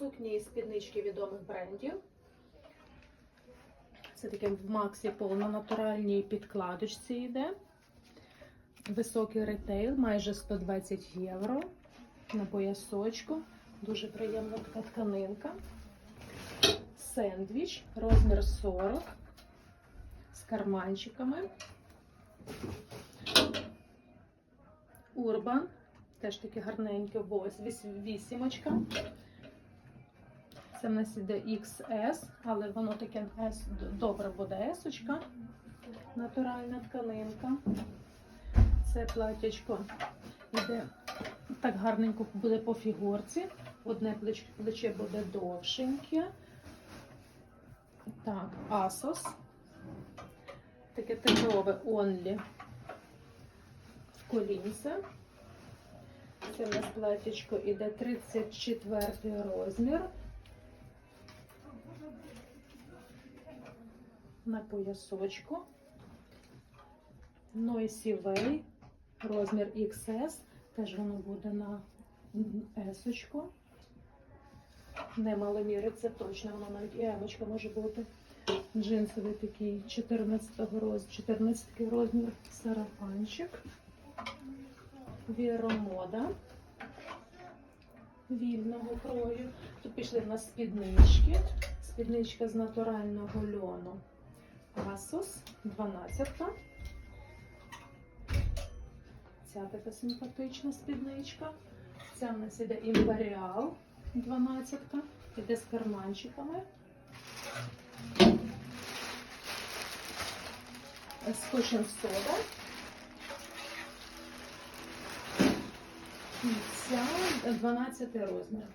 сукні і спіднички відомих брендів. Це таке в Максі повнонатуральній підкладочці йде. Високий ретейл, майже 120 євро на поясочку. Дуже приємна така тканинка. Сендвіч, розмір 40 з карманчиками. Урбан, теж таке гарненьке, ось вісімочка. Це в нас іде XS, але воно таке S, добре буде S-очка. Натуральна тканинка. Це платячко іде так гарненько буде по фігурці. Одне плеч- плече буде довшеньке. Так, Asos. Таке тигрове Only в колінце. Це в нас платічко іде 34 розмір. На поясочку. Noisy Way, розмір XS. Теж воно буде на S-очку. Не маломіри, це точно, воно навіть і емочка може бути. Джинсовий такий 14 роз, 14 розмір сарафанчик. Віромода вільного крою. Тут пішли в нас спіднички. Спідничка з натурального льону. Asos 12. Ця така симпатична спідничка. Ця в нас іде імперіал 12. Іде з карманчиками. Скотчем сода. І ця 12 розмір.